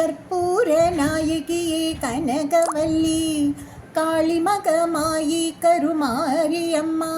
கற்பூர நாயகியே கனகவல்லி காளிமகமாயி கருமாரியம்மா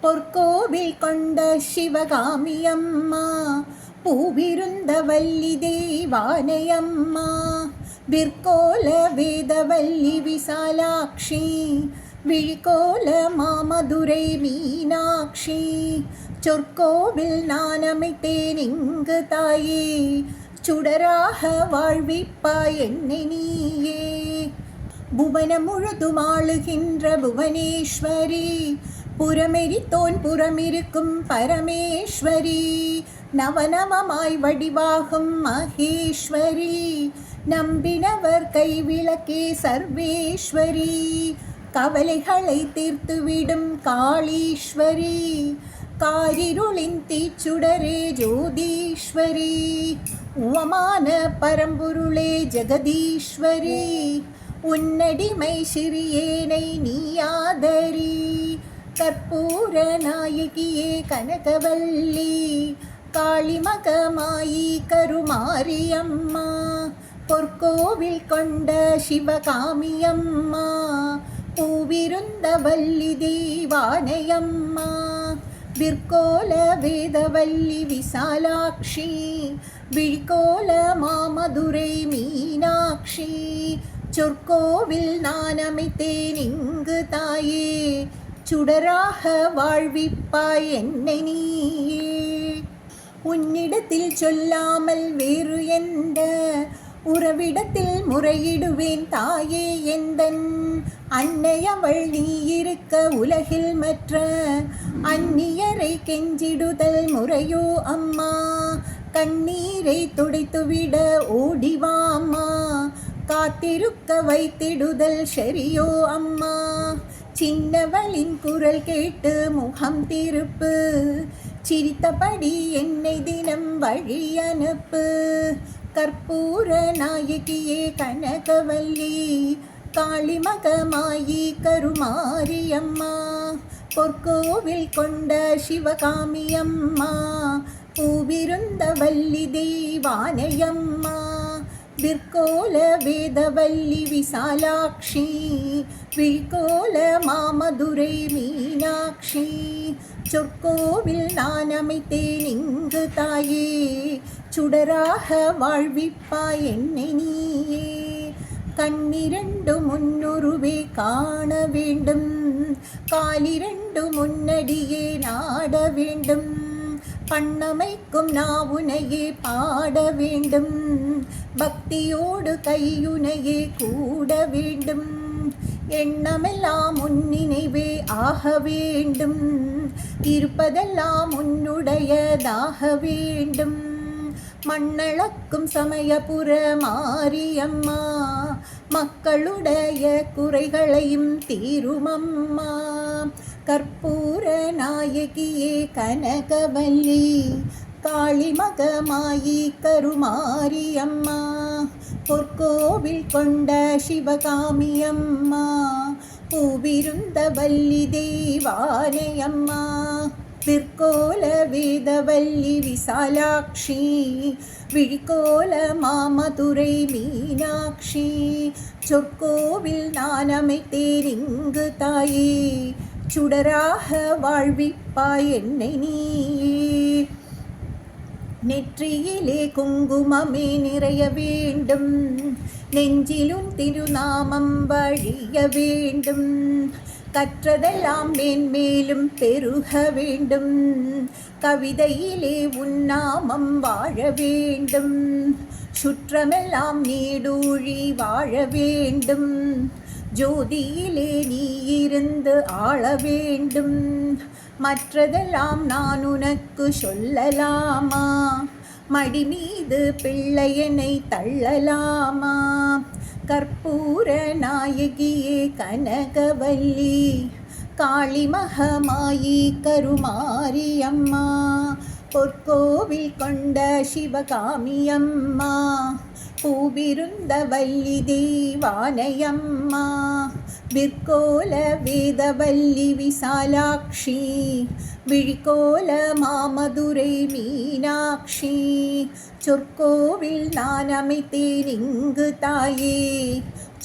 பொற்கோவில் கொண்ட சிவகாமி அம்மா பூவிருந்த வல்லி தெய்வானையம்மா விற்கோல வேதவல்லி விசாலாட்சி விழிகோல மாமதுரை மீனாட்சி சொற்கோவில் நான் அமைத்தேன் இங்கு தாயே சுடராக வாழ்விப்பாய் என்னை நீயே. புவனம் முழுதும் ஆளுகின்ற புவனேஸ்வரி புறமெரித்தோன் புறமிருக்கும் பரமேஸ்வரி நவநவமாய் வடிவாகும் மகேஸ்வரி நம்பினவர் கைவிளக்கே சர்வேஸ்வரி கவலைகளை தீர்த்துவிடும் காளீஸ்வரி காரிருளின் தீச்சுடரே ஜோதீஸ்வரி. உவமான பரம்பொருளே ஜெகதீஸ்வரி உன்னடிமை சிறியேனை நீயாதரி கற்பூர நாயகியே கனகவல்லி காளிமகமாயி கருமாரியம்மா பொற்கோவில் கொண்ட சிவகாமியம்மா பூவிருந்த வள்ளி தெய்வானையம்மா விற்கோல வேதவல்லி விசாலாட்சி விழிகோல மாமதுரை மீனாட்சி சொற்கோவில் நான் அமைத்தேன் இங்கு தாயே சுடராக வாழ்விப்பாய் என்னை நீயே. உன்னிடத்தில் சொல்லாமல் வேறு எந்த உறவிடத்தில் முறையிடுவேன் தாயே எந்தன்? அன்னை அவள் நீ இருக்க உலகில் மற்ற அந்நியரை கெஞ்சிடுதல் முறையோ அம்மா? கண்ணீரை துடைத்துவிட ஓடிவாம்மா காத்திருக்க வைத்திடுதல் சரியோ அம்மா? சின்னவளின் குரல் கேட்டு முகம் திருப்பு. சிரித்தபடி என்னை தினம் வழி அனுப்பு. கற்பூர நாயகியே கனகவல்லி காளிமகமாயி கருமாரியம்மா பொற்கோவில் கொண்ட சிவகாமியம்மா பூவிருந்த வள்ளி தெய்வானையம்மா விற்கோல வேதவல்லி விசாலாட்சி விழிகோல மாமதுரை மீனாட்சி சொற்கோவில் நான் அமைத்தேன் இங்கு தாயே சுடராக வாழ்விப்பாய் என்னை நீயே. கண்ணிரண்டு முன்னுருவே காண வேண்டும். காலிரண்டு முன்னடியே நாட வேண்டும். பண்ணமைக்கும் நாவுனையே பாட வேண்டும். பக்தியோடு கையுனையே கூட வேண்டும். எண்ணமெல்லாம் உன்னினைவே ஆக வேண்டும். இருப்பதெல்லாம் உன்னுடையதாக வேண்டும். மண்ணளக்கும் சமயபுர மாரியம்மா மக்களுடைய குறைகளையும் தீருமம்மா. கற்பூர நாயகியே கனகவல்லி காளிமகமாயி கருமாரியம்மா. பொற்கோவில் கொண்ட சிவகாமியம்மா பூவிருந்த வல்லி தெய்வானையம்மா விற்கோல வேதவல்லி விசாலாட்சி விழிகோல மாமதுரை மீனாட்சி சொற்கோவில் நான் அமைத்தேன் இங்கு தாயே சுடராக வாழ்விப்பாய் என்னை நீ. நெற்றியிலே குங்குமமே நிறைய வேண்டும் நெஞ்சிலும் திருநாமம் வழிய வேண்டும். கற்றதெல்லாம் மேன்மேலும் பெருக வேண்டும். கவிதையிலே உன்னாமம் வாழ வேண்டும். சுற்றமெல்லாம் நீடூழி வாழ வேண்டும். ஜோதியிலே நீ இருந்து ஆள வேண்டும். மற்றதெல்லாம் நான் உனக்கு சொல்லலாமா? மடி மீது பிள்ளையனை தள்ளலாமா? கற்பூர நாயகியே கனகவல்லி காளிமகமாயி கருமாரியம்மா பொற்கோவில் கொண்ட சிவகாமி அம்மா பூவிருந்த வள்ளி தெய்வானையம்மா விற்கோல வேதவல்லி விசாலாட்சி விழிக்கோல மாமதுரை மீனாட்சி சொற்கோவில் நான் அமைத்தேன் இங்கு தாயே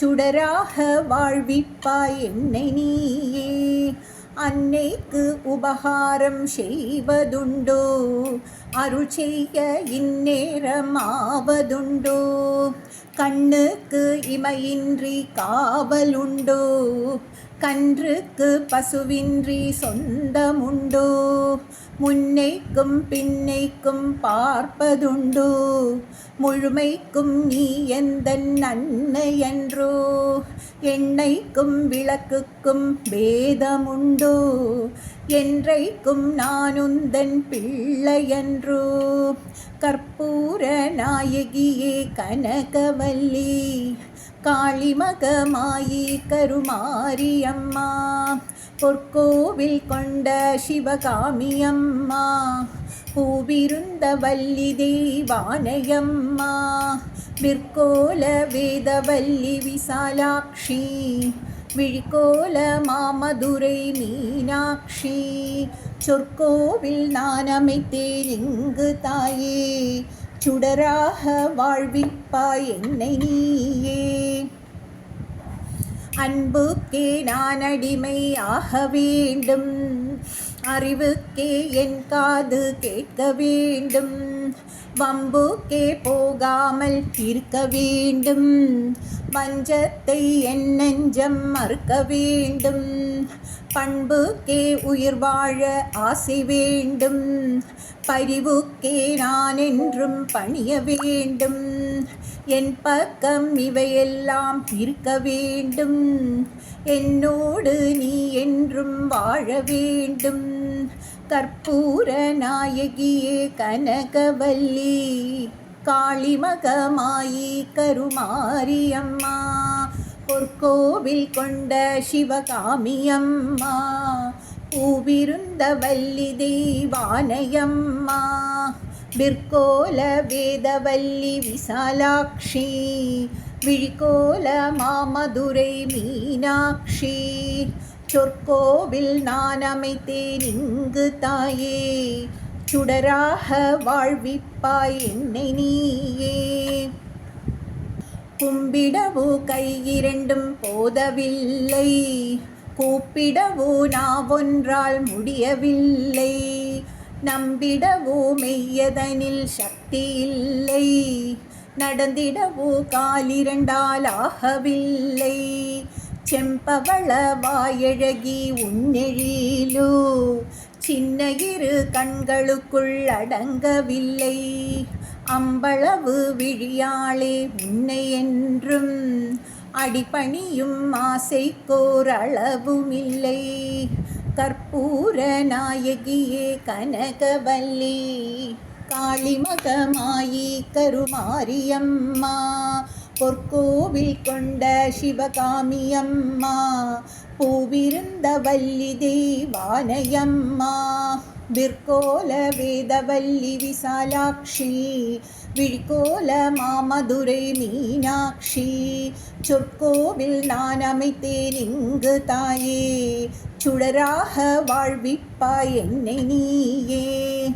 சுடராக வாழ்விப்பாய் என்னை நீயே. அன்னைக்கு உபகாரம் செய்வதுண்டோ அருள் செய்ய இந்நேரம் ஆவதுண்டோ கண்ணுக்கு இமையின்றி காவலுண்டோ. கன்றுக்கு பசுவின்றி சொந்தமுண்டோ? முன்னைக்கும் பின்னைக்கும் பார்ப்பதுண்டோ? முழுமைக்கும் நீ எந்த நன்மையன்றோ எண்ணெய்க்கும் விளக்குக்கும் பேதமுண்டோ? என்றைக்கும் நானுந்தன் பிள்ளையன்றோ கற்பூர நாயகியே கனகவல்லி காளிமகமாயி கருமாரியம்மா. பொற்கோவில் கொண்ட சிவகாமியம்மா. பூவிருந்த வள்ளி தெய்வானையம்மா. விற்கோல வேதவல்லி விசாலாட்சி. விழிக்கோல மாமதுரை மீனாட்சி. சொற்கோவில் நான் அமைத்தேன் இங்கு தாயே. சுடராக வாழ்விப்பாய் என்னை நீ அன்புக்கே நான் அடிமை ஆக வேண்டும். அறிவுக்கே என் காது கேட்க வேண்டும். வம்புக்கே போகாமல் இருக்க வேண்டும். வஞ்சத்தை என் நெஞ்சம் மறுக்க வேண்டும். பண்புக்கே உயிர் வாழ ஆசை வேண்டும். பரிவுக்கே நான் என்றும் பணிய வேண்டும். என் பக்கம் இவையெல்லாம் இருக்க வேண்டும். என்னோடு நீ என்றும் வாழ வேண்டும். கற்பூர நாயகியே கனகவல்லி காளிமகமாயி கருமாரியம்மா பொற்கோவில் கொண்ட சிவகாமியம்மா பூவிருந்த வள்ளி தெய்வானையம்மா. விற்கோல வேதவல்லி விசாலாட்சி விழிகோல மாமதுரை மீனாட்சி சொற்கோவில் நான் அமைத்தேன் இங்கு தாயே சுடராக வாழ்விப்பாய் என்னை நீயே. கும்பிடவோ கை இரண்டும் போதவில்லை கூப்பிடவோ நாவொன்றால் முடியவில்லை. நம்பிடவோ மெய்யதனில் சக்தி இல்லை நடந்திடவோ காலிரண்டால் ஆகவில்லை செம்பவள வாயழகி உன்னெழிலோ சின்ன இரு கண்களுக்குள் அடங்கவில்லை. அம்பளவு விழியாளே உன்னை என்றும் அடிபணியும் ஆசைக்கோர் அளவுமில்லை கற்பூர நாயகியே கனகவல்லி காளிமகமாயி கருமாரியம்மா பொற்கோவில் கொண்ட சிவகாமியம்மா பூவிருந்த வல்லி தெய்வானையம்மா விற்கோல வேதவல்லி விசாலாட்சி விழிக்கோல மாமதுரை மீனாட்சி சொற்கோவில் நான் அமைத்தேன் இங்கு தாயே சுடராக வாழ்விப்பாய் என்னை நீயே.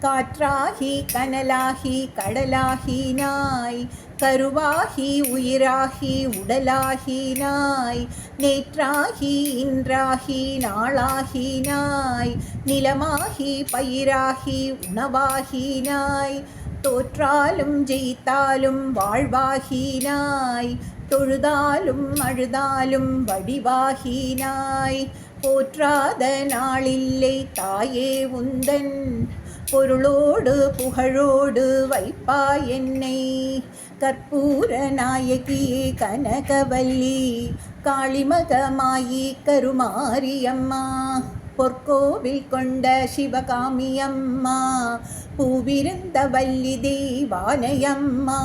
காற்றாகி கனலாகி கடலாகி நாய் கருவாகி உயிராகி உடலாகி நாய் நேற்றாகி இன்றாகி நாளாகி நாய் நிலமாகி பயிராகி உணவாகி நாய் தோற்றாலும் ஜெயித்தாலும் வாழ்வாகி நாய் தொழுதாலும் அழுதாலும் வடிவாகினாய் போற்றாத நாளில்லை தாயே உந்தன் பொருளோடு புகழோடு வைப்பா என்னை கற்பூர நாயகியே கனகவல்லி காளிமகமாயி கருமாரியம்மா பொற்கோவில் கொண்ட சிவகாமியம்மா பூவிருந்த வள்ளி தெய்வானையம்மா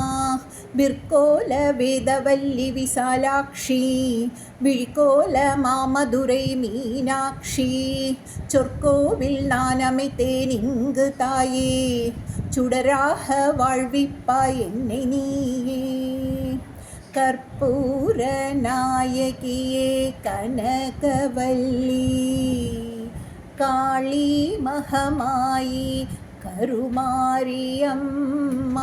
விற்கோல வேதவல்லி விசாலாட்சி விழிகோல மாமதுரை மீனாட்சி சொற்கோவில் நான் அமைத்தேன் இங்கு தாயே சுடராக வாழ்விப்பாய் என்னை நீயே. கற்பூர நாயகியே கனகவல்லி. കാളി മഹമായി കരുമാരിയമ്മ.